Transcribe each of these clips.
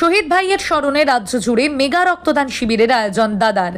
শহীদ ভাইয়ের স্মরণে রাজ্য জুড়ে মেগা রক্তদান শিবিরের আয়োজন দাদার।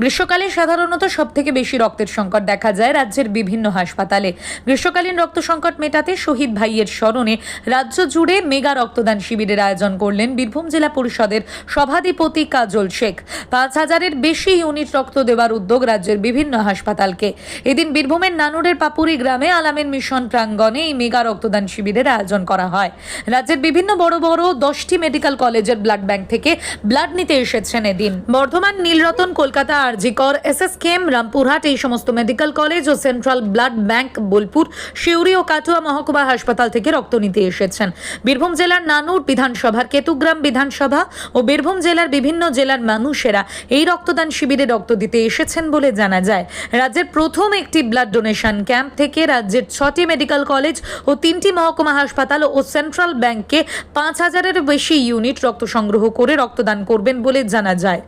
গ্রীষ্মকালে সাধারণত সবথেকে বেশি রক্তের সংকট দেখা যায় রাজ্যের বিভিন্ন হাসপাতালে। গ্রীষ্মকালীন রক্ত সংকট মেটাতে শহীদ ভাইয়ের স্মরণে রাজ্য জুড়ে মেগা রক্তদান শিবিরের আয়োজন করলেন বীরভূম জেলা পরিষদের সভাধিপতি কাজল শেখ। পাঁচ হাজারের বেশি ইউনিট রক্ত দেওয়ার উদ্যোগ রাজ্যের বিভিন্ন হাসপাতালকে। এদিন বীরভূমের নানুরের পাপুরি গ্রামে আলামের মিশন প্রাঙ্গণে এই মেগা রক্তদান শিবিরের আয়োজন করা হয়। রাজ্যের বিভিন্ন বড় বড় দশটি মেডিকেল কলেজের ব্লাড ব্যাংক থেকে ব্লাড নিতে এসেছেন এদিন। বর্ধমান, নীলরতন, কলকাতা আরজিকর এস কেম রামপুরহাট, এই সমস্ত মেডিকেল কলেজ ও central blood bank, Bolpur, Suri ও কাটুয়া মহকুমা হাসপাতাল থেকে রক্ত নিতে এসেছেন। বীরভূম জেলার নানুর বিধানসভার কেতুগ্রাম বিধানসভা ও বীরভূম জেলার বিভিন্ন জেলার মানুষেরা এই রক্তদান শিবিরে রক্ত দিতে এসেছেন বলে জানা যায়। রাজ্যের প্রথম একটি ব্লাড ডোনেশন ক্যাম্প থেকে রাজ্যের ছটি মেডিকেল কলেজ ও তিনটি মহকুমা হাসপাতাল ও সেন্ট্রাল ব্যাংকে পাঁচ হাজারের বেশি ইউনিট রক্ত সংগ্রহ করে রক্তদান করবেন বলে জানা যায়।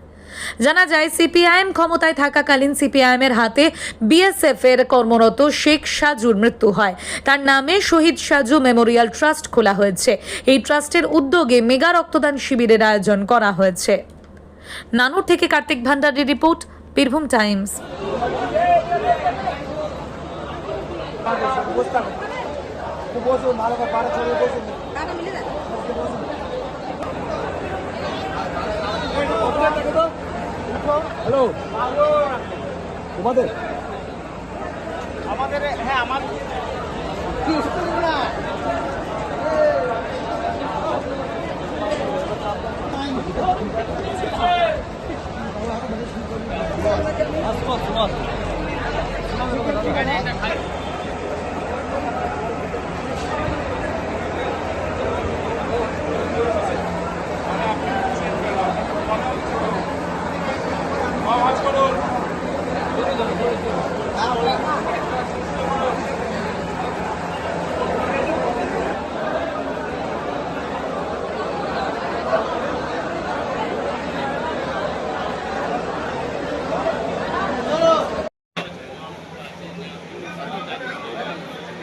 জানা যায়, সিপিআইএম ক্ষমতায় থাকাকালীন সিপিআইএম এর হাতে বিএসএফ এর কর্মরত শেখ সাজুর মৃত্যু হয়। তার নামে শহীদ সাজু মেমোরিয়াল ট্রাস্ট খোলা হয়েছে। এই ট্রাস্টের উদ্যোগে মেগা রক্তদান শিবিরের আয়োজন করা হয়েছে। নানুর থেকে কার্তিক ভান্ডারের রিপোর্ট, বীরভূম টাইমস। ভালো। করে আমাদের হ্যাঁ আমার ঠিক তোমাদের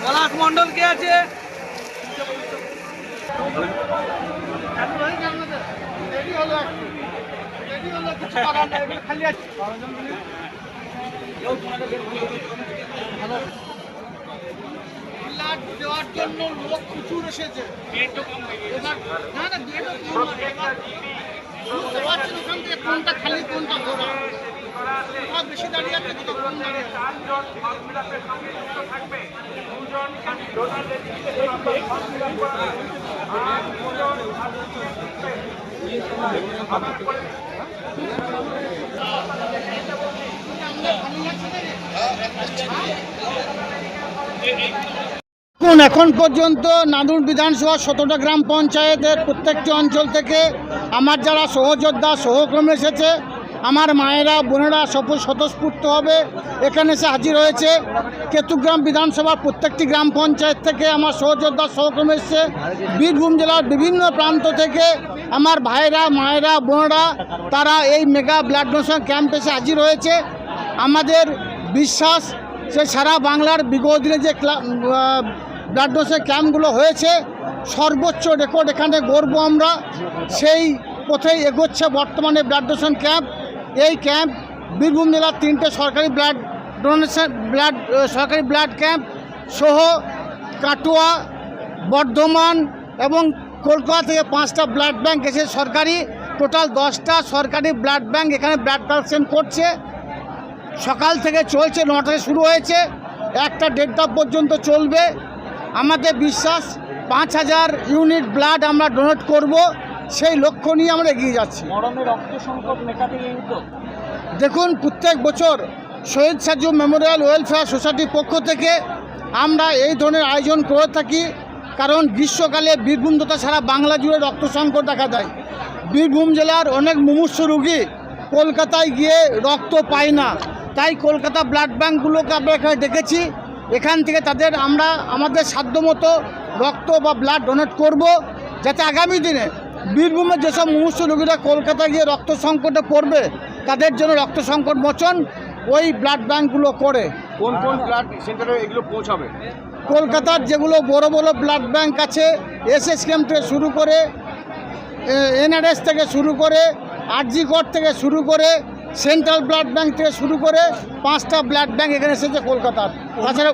পলাশ মন্ডল কে আছে? ব্লাড দেওয়ার জন্য লোক প্রচুর এসেছে না না বেডও কোনটা খালি কোনটা ভরা বেশি দাঁড়িয়ে আছে কোথাও কম দাঁড়িয়ে আছে এখন এখন পর্যন্ত নাদুর বিধানসভা সতেরোটা গ্রাম পঞ্চায়েতের প্রত্যেকটি অঞ্চল থেকে আমার যারা সহযোদ্ধা, সহকর্মী এসেছে, আমার মায়েরা, বোনেরা সফল স্বতঃস্ফূর্তভাবে এখানে এসে হাজির হয়েছে কেতুগ্রাম বিধানসভার প্রত্যেকটি গ্রাম পঞ্চায়েত থেকে আমার সহযোদ্ধা, সহকর্মী এসেছে। বীরভূম জেলার বিভিন্ন প্রান্ত থেকে আমার ভাইরা, মায়েরা, বোনেরা, তারা এই মেগা ব্লাড ডোনেশন ক্যাম্প এসে হাজির হয়েছে। আমাদের বিশ্বাস সে সারা বাংলার বিগত দিনে যে ব্লাড ক্যাম্পগুলো হয়েছে। সর্বোচ্চ রেকর্ড এখানে গড়ব আমরা। সেই পথেই এগোচ্ছে বর্তমানে ব্লাড ডোনেশন ক্যাম্প। এই ক্যাম্প বীরভূম জেলার তিনটে সরকারি ব্লাড ডোনেশন, ব্লাড সরকারি ব্লাড ক্যাম্প সহ কাটোয়া, বর্ধমান এবং কলকাতা থেকে পাঁচটা ব্লাড ব্যাঙ্ক এসে সরকারি। টোটাল দশটা সরকারি ব্লাড ব্যাঙ্ক এখানে ব্লাড কালেকশন করছে। সকাল থেকে চলছে নটায় শুরু হয়েছে। একটা দেড়টা পর্যন্ত চলবে। আমাদের বিশ্বাস পাঁচ হাজার ইউনিট ব্লাড আমরা ডোনেট করব সেই লক্ষ্য নিয়ে আমরা এগিয়ে যাচ্ছি। দেখুন প্রত্যেক বছর শহীদ সাজু মেমোরিয়াল ওয়েলফেয়ার সোসাইটির পক্ষ থেকে আমরা এই ধরনের আয়োজন করে থাকি কারণ গ্রীষ্মকালে বীরভূম তথা সারা বাংলা জুড়ে রক্ত সংকট দেখা দেয়। বীরভূম জেলার অনেক মুমূর্ষ রোগী কলকাতায় গিয়ে রক্ত পায় না। তাই কলকাতা ব্লাড ব্যাঙ্কগুলোকে আমরা এখানে দেখেছি এখান থেকে তাদের আমরা আমাদের সাধ্যমতো রক্ত বা ব্লাড ডোনেট করব যাতে আগামী দিনে বীরভূমের যেসব মুমূর্ষ রোগীরা কলকাতা গিয়ে রক্ত সংকটে পড়বে তাদের জন্য রক্ত সংকট মোচন ওই ব্লাড ব্যাঙ্কগুলো করে। কোন কোন ব্লাড সেন্টারে এগুলো পৌঁছাবে? কলকাতার যেগুলো বড় বড় ব্লাড ব্যাঙ্ক আছে এসএস ক্যাম্প থেকে শুরু করে এনআরএস থেকে শুরু করে আরজি কোর্ট থেকে শুরু করে সেন্ট্রাল ব্লাড ব্যাঙ্ক থেকে শুরু করে পাঁচটা ব্লাড ব্যাঙ্ক এখানে এসেছে কলকাতার। তাছাড়া